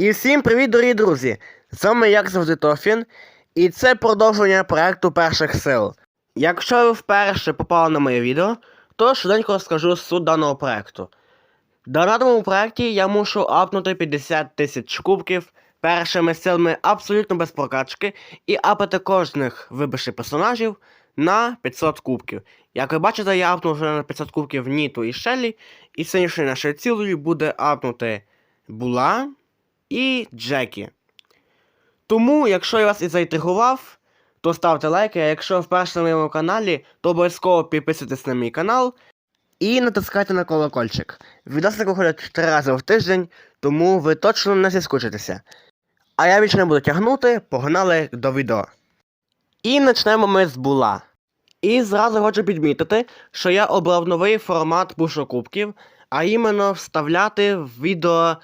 І всім привіт, дорогі друзі! З вами, як завжди, Тофін, і це продовження проекту перших сил. Якщо ви вперше попали на моє відео, то швиденько розкажу суть даного проекту. В даному проекті я мушу апнути 50 тисяч кубків першими силами абсолютно без прокачки і апати кожних вибивших персонажів на 500 кубків. Як ви бачите, я апнув вже на 500 кубків Ніту і Шеллі, і сьогоднішньою нашою цілею буде апнути Була і Джекі. Тому, якщо я вас і заінтригував, то ставте лайки, а якщо вперше на моєму каналі, то обов'язково підписуйтесь на мій канал і натискайте на колокольчик. Відоси виходять 3 рази в тиждень, тому ви точно не зіскучитеся. А я більше не буду тягнути, погнали до відео. І почнемо ми з була. І зразу хочу підмітити, що я обрав новий формат пушу кубків, а іменно вставляти в відео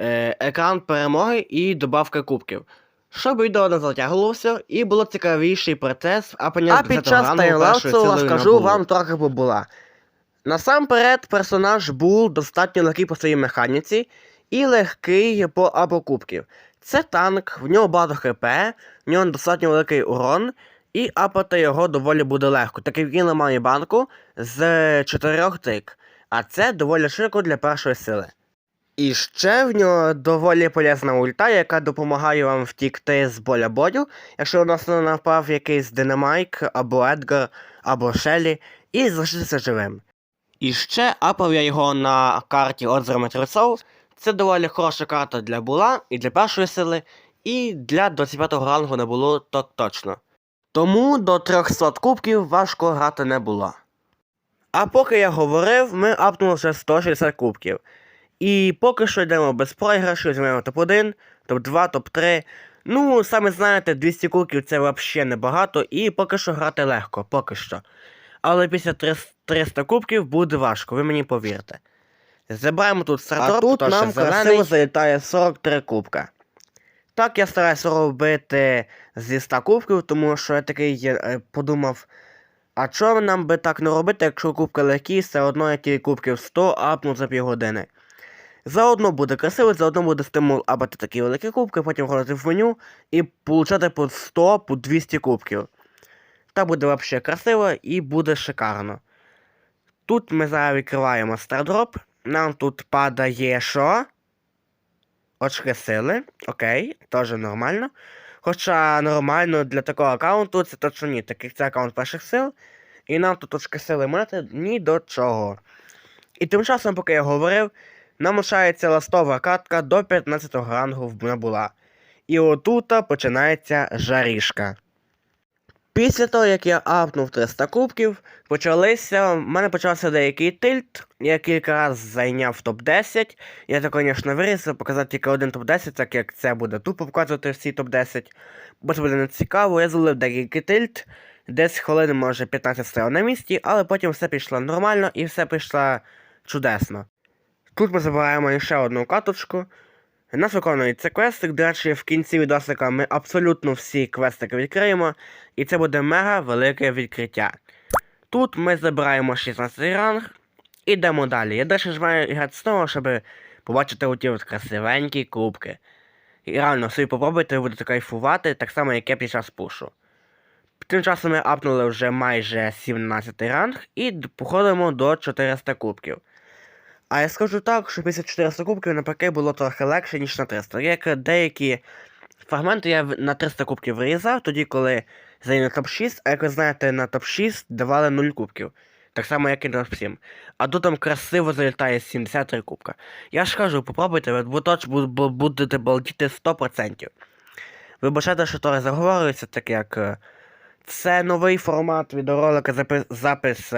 е, екран перемоги і добавки кубків. Щоб відео не затягувалося і було цікавіший процес, а, А під час таймлапсу розкажу вам трохи по була. Насамперед, персонаж Бул достатньо легкий по своїй механіці і легкий по апокубків. Це танк, в нього багато хп, в нього достатньо великий урон, і апати його доволі буде легко, так як він ламає банку з 4 тик, а це доволі широко для першої сили. І ще в нього доволі полезна ульта, яка допомагає вам втікти з боля бою, якщо у нас не напав якийсь Динамайк, або Едгар, або Шелі, і залишитися живим. І ще апав я його на карті Озеро Мертвецов. Це доволі хороша карта для була і для першої сили, і для 25 го рангу не було то точно. Тому до 300 кубків важко грати не було. А поки я говорив, ми апнули вже 160 кубків. І поки що йдемо без програшу, візьмемо топ-1, топ-2, топ-3. Ну, самі знаєте, 200 кубків це взагалі небагато, і поки що грати легко, поки що. Але після 300 кубків буде важко, ви мені повірте. Забираємо тут стартоп, А тут то нам красиво залітає 43 кубка. Так я стараюся робити зі 100 кубків, тому що я такий е, подумав, а чого нам би так не робити, якщо кубки легкі, все одно я ті кубків 100 апну за півгодини. Заодно буде красиво, заодно буде стимул апати такі великі кубки, потім ходити в меню і получати по 100, по 200 кубків. Так буде взагалі красиво і буде шикарно. Тут ми зараз відкриваємо стардроп. Нам тут падає що? Очки сили. Окей, теж нормально. Хоча нормально для такого аккаунту це точно ні, так це аккаунт перших сил. І нам тут очки сили монети ні до чого. І тим часом, поки я говорив, нам лишається ластова катка до 15 го рангу в набула. І отута починається жарішка. Після того, як я апнув 300 кубків, почалися. в мене почався деякий тильт. Я кілька разів зайняв топ-10. Я то, звісно, вирішив показати тільки один топ-10, так як це буде тупо показувати всі топ-10. Бо це буде не цікаво. Я залив деякий тильт. Десь хвилин, може, 15 стояв на місці, але потім все пішло нормально і все пішло чудесно. Тут ми забираємо ще одну каточку. Нас виконується квестик. До речі, в кінці відосика ми абсолютно всі квестики відкриємо, і це буде мега велике відкриття. Тут ми забираємо 16 ранг і йдемо далі. Я далі маю грати знову, щоб побачити оті от красивенькі кубки. І реально собі попробуйте, ви будете кайфувати, так само, як я під час пушу. Тим часом ми апнули вже майже 17 ранг і походимо до 400 кубків. А я скажу так, що після 400 кубків навпаки було трохи легше, ніж на 300. Як деякі фрагменти я на 300 кубків вирізав, тоді коли зайняв топ-6, а як ви знаєте, на топ-6 давали 0 кубків. Так само, як і на топ-7. А тут там красиво залітає 73 кубка. Я ж кажу, попробуйте, ви бо точ бу- бу- будете балдіти 100%. Вибачайте, що трохи заговорюється, так як е, це новий формат відеоролика запис, запис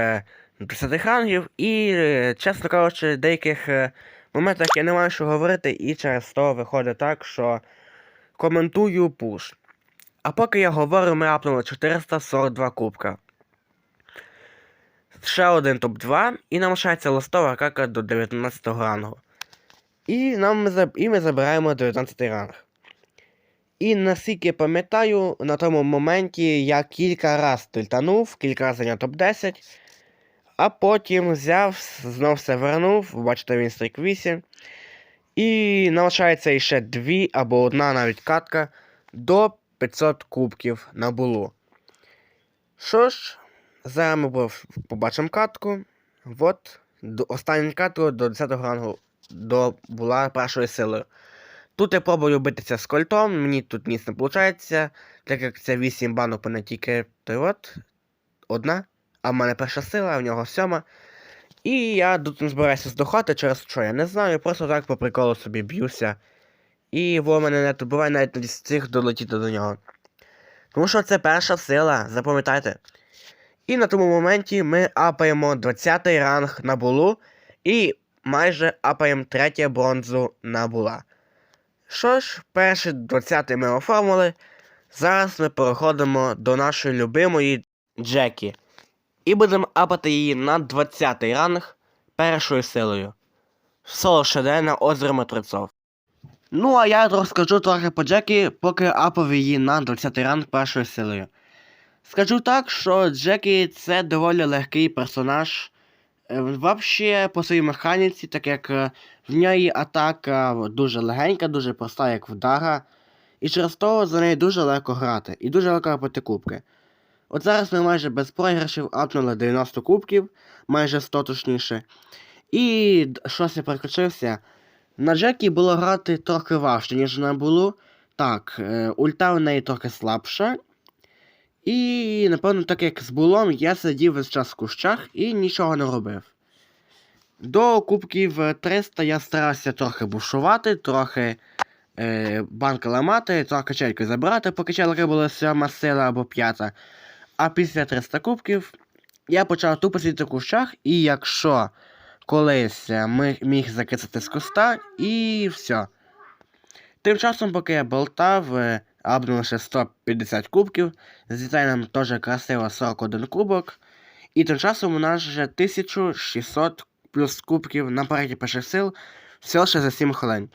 10 рангів, і, е, чесно кажучи, в деяких е, моментах я не маю що говорити, і через то виходить так, що коментую пуш. А поки я говорю, ми апнули 442 кубка. Ще один топ-2, і нам лишається листова кака до 19 рангу. І, нам і ми забираємо 19 ранг. І наскільки пам'ятаю, на тому моменті я кілька раз тильтанув, кілька разів зайняв топ-10, а потім взяв, знов все вернув, бачите, він стрік 8. І навчається ще дві або одна навіть катка до 500 кубків на булу. Що ж, зараз ми побачимо катку. От, останню катку до 10 рангу до була першою силою. Тут я пробую битися з кольтом, мені тут ніс не виходить, так як це 8 банок, мене тільки той от, одна, а в мене перша сила, а в нього сьома. І я тут не збираюся здохати через що, я не знаю, просто так по приколу собі б'юся. І во мене не тут буває навіть не встиг долетіти до нього. Тому що це перша сила, запам'ятайте. І на тому моменті ми апаємо 20 й ранг на булу і майже апаємо 3 бронзу на була. Що ж, перший 20 й ми оформили. Зараз ми переходимо до нашої любимої Джекі. І будемо апати її на 20 ранг першою силою. Соло ШД на озеро Мертвецов. Ну, а я розкажу трохи по Джекі, поки апав її на 20 ранг першою силою. Скажу так, що Джекі це доволі легкий персонаж. Е, Вообще по своїй механіці, так як е, в неї атака дуже легенька, дуже проста, як вдара. І через того за нею дуже легко грати. І дуже легко апати кубки. От зараз ми майже без програшів апнули 90 кубків, майже 100 точніше. І щось я переключився. На Джекі було грати трохи важче, ніж на було. Так, е, ульта в неї трохи слабша. І, напевно, так як з булом, я сидів весь час в кущах і нічого не робив. До кубків е, 300 я старався трохи бушувати, трохи е, банки ламати, трохи качельку забирати, поки челки була сьома сила або п'ята. А після 300 кубків я почав тупо сидіти в кущах, і якщо колись е, міг закисати з куста, і все. Тим часом, поки я болтав, е, абнув лише 150 кубків, з дизайном теж красиво 41 кубок. І тим часом у нас вже 1600 плюс кубків на параді перших сил всього ще за 7 хвилин.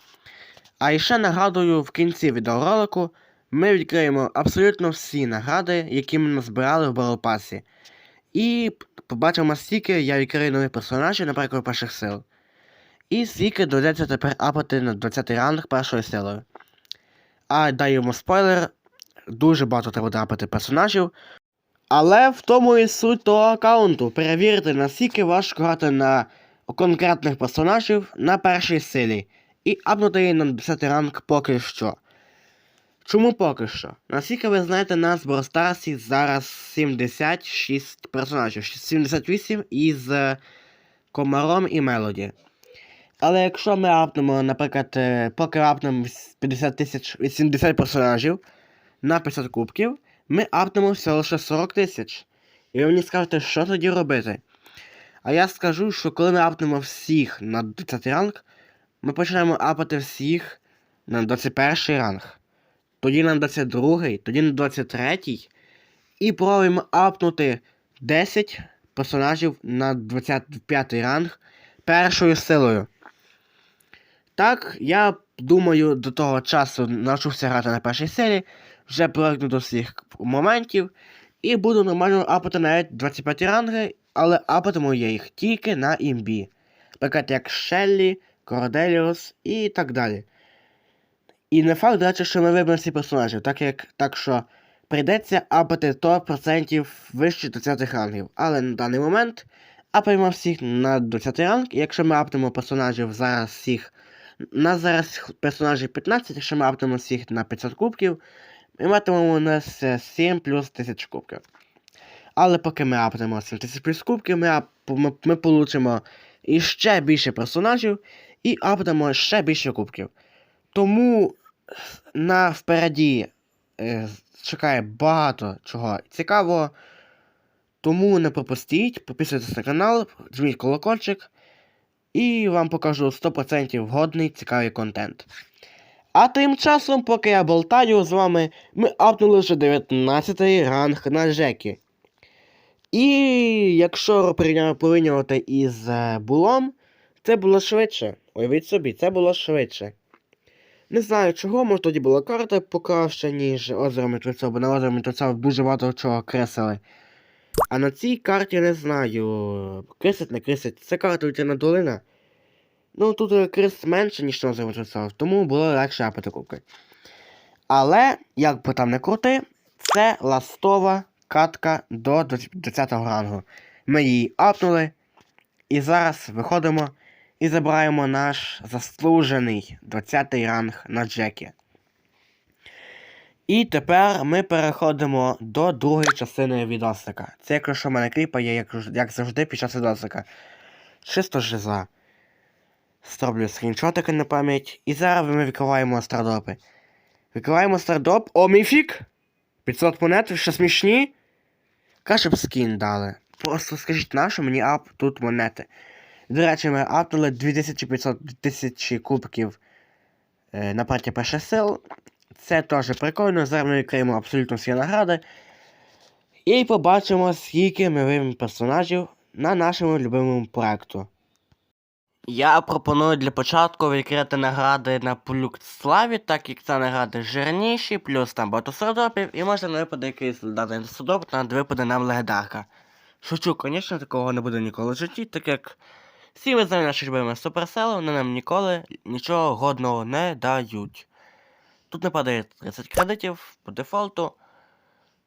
А ще нагадую, в кінці відеоролику ми відкриємо абсолютно всі награди, які ми назбирали в Батлпасі. І побачимо, скільки я відкрию нових персонажів, наприклад, перших сил. І скільки доведеться тепер апати на 20 ранг першою силою. А даємо спойлер, дуже багато треба драпати персонажів. Але в тому і суть того аккаунту. Перевірити, наскільки важко грати на конкретних персонажів на першій силі. І апнути її на 10 ранг поки що. Чому поки що? Наскільки ви знаєте, на Зборостарсі зараз 76 персонажів, 78 із е, Комаром і Мелоді. Але якщо ми апнемо, наприклад, е, поки апнемо 50 тисяч 80 персонажів на 500 кубків, ми апнемо всього лише 40 тисяч. І ви мені скажете, що тоді робити? А я скажу, що коли ми апнемо всіх на 20 ранг, ми почнемо апати всіх на 21 ранг. Тоді на 22, тоді на 23. І пробуємо апнути 10 персонажів на 25 ранг першою силою. Так, я думаю, до того часу навчуся грати на першій силі, вже привикну до всіх моментів, і буду нормально апати навіть 25 ранги, але апатиму я їх тільки на імбі. Наприклад, як Шеллі, Корделіус і так далі. І не факт, до речі, що ми виберемо всі персонажів, так як так що прийдеться апати 100% вище 20 рангів. Але на даний момент апаємо всіх на 20 ранг, і якщо ми апнемо персонажів зараз всіх. У нас зараз персонажів 15, якщо ми апнемо всіх на 500 кубків, ми матимемо у нас е, 7 плюс 1000 кубків. Але поки ми апнемо 7000 плюс кубків, ми, ап, ми, ми получимо іще більше персонажів і апнемо ще більше кубків. Тому на впереді е, чекає багато чого цікавого. Тому не пропустіть, підписуйтесь на канал, жміть колокольчик, і вам покажу 100% годний цікавий контент. А тим часом, поки я болтаю з вами, ми апнули вже 19 ранг на Жекі. І якщо порівнювати із е, булом, це було швидше. Уявіть собі, це було швидше. Не знаю чого, може тоді була карта покраща, ніж озеро Мертвеця, бо на озеро Мертвеця дуже багато чого креслили. А на цій карті не знаю. Крисить, не крисить. Це карта Лютяна долина. Ну, тут е, крис менше, ніж на цього, тому було легше апати кубки. Але, як би там не крути, це ластова катка до 20 рангу. Ми її апнули. І зараз виходимо і забираємо наш заслужений 20-й ранг на Джекі. І тепер ми переходимо до другої частини відосика. Це якщо в мене кліпає, як, як завжди під час відосика. Чисто жиза. Зроблю скріншотики на пам'ять. І зараз ми відкриваємо стардропи. Відкриваємо стардроп. О, міфік! 500 монет, що смішні. Краще б скін дали. Просто скажіть нащо мені ап тут монети. До речі, ми апнули 2500 тисячі кубків е, на партії перших сил. Це теж прикольно. Зараз ми відкриємо абсолютно всі награди. І побачимо, скільки ми виймемо персонажів на нашому любимому проекту. Я пропоную для початку відкрити награди на Плюкт Славі, так як це награди жирніші, плюс там багато сордопів, і можна на випади якийсь дати сордоп, на випаде нам легендарка. Шучу, звісно, такого не буде ніколи в житті, так як всі ви знаєте наші любими суперсели, вони нам ніколи нічого годного не дають. Тут не падає 30 кредитів по дефолту.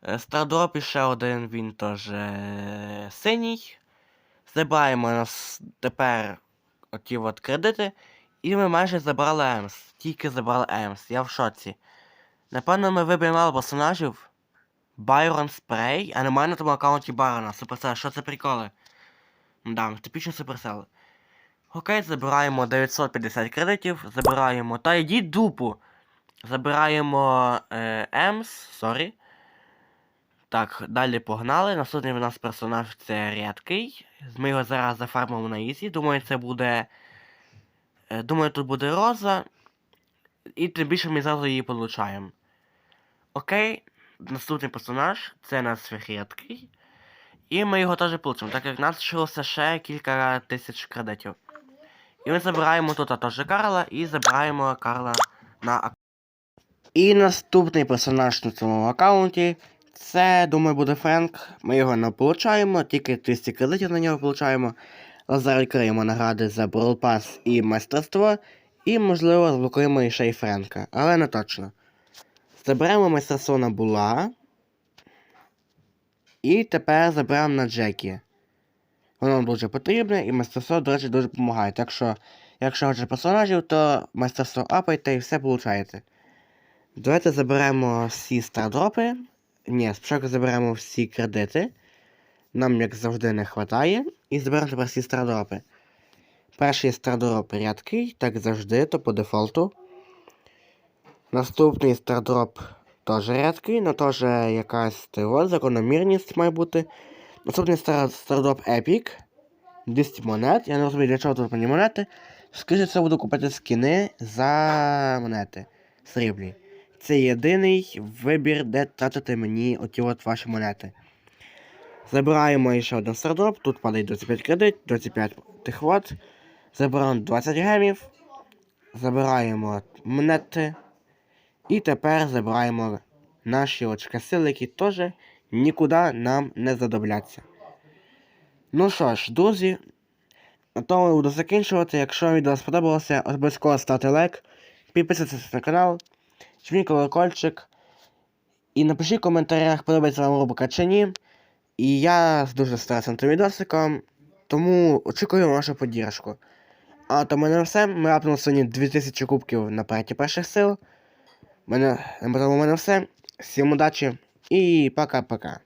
Е, Стардроп ще один, він теж е, синій. Забираємо нас тепер оті от кредити. І ми майже забрали Емс. Тільки забрали Емс. Я в шоці. Напевно, ми виб'ємо мало персонажів. Байрон Спрей, а немає на тому аккаунті Байрона. Суперсел, що це приколи? Да, типічні суперсели. Окей, забираємо 950 кредитів, забираємо. Та йдіть дупу. Забираємо е, Емс, сорі. Так, далі погнали. Наступний у нас персонаж це рідкий. Ми його зараз зафармимо на Ізі. Думаю, це буде. е, Думаю, тут буде роза. І тим більше ми зразу її получаємо. Окей, наступний персонаж це у нас рідкий. І ми його теж получимо, так як нас лишилося ще кілька тисяч кредитів. І ми забираємо тут теж Карла і забираємо Карла на аккаунт. І наступний персонаж на цьому аккаунті. Це, думаю, буде Френк. Ми його не получаємо, тільки 200 кредитів на нього получаємо. Зараз відкриємо награди за Brawl Pass і майстерство. І, можливо, заблокуємо ще й Френка, але не точно. Заберемо майстерство на Була. І тепер заберемо на Джекі. Воно нам дуже потрібне, і майстерство, до речі, дуже допомагає. Так що, якщо хочете персонажів, то майстерство апайте і все получаєте. Давайте заберемо всі стардропи. Ні, спочатку заберемо всі кредити. Нам, як завжди, не вистачає. І заберемо тепер всі стардропи. Перший стардроп рядкий, так завжди, то по дефолту. Наступний стардроп теж рядкий, але теж якась тиро, закономірність має бути. Наступний стар, стардроп Epic. 200 монет. Я не розумію, для чого тут мені монети. Скажіть, це буду купити скіни за монети. Сріблі. Це єдиний вибір, де тратити мені оті от ваші монети. Забираємо ще один стардроп. Тут падає 25 кредит, 25 тих от. Забираємо 20 гемів. Забираємо монети. І тепер забираємо наші очка сили, які теж нікуди нам не задобляться. Ну що ж, друзі, на тому буду закінчувати. Якщо відео сподобалося, обов'язково ставте лайк, підписуйтесь на канал, жміть колокольчик. І напишіть в коментарях, подобається вам рубрика чи ні. І я дуже стараюся тим відосиком, тому очікую вашу поддержку. А то мене все. Ми апнули сьогодні 2000 кубків на проєкті перших сил. Мене, на цьому мене все. Всім удачі і пока-пока.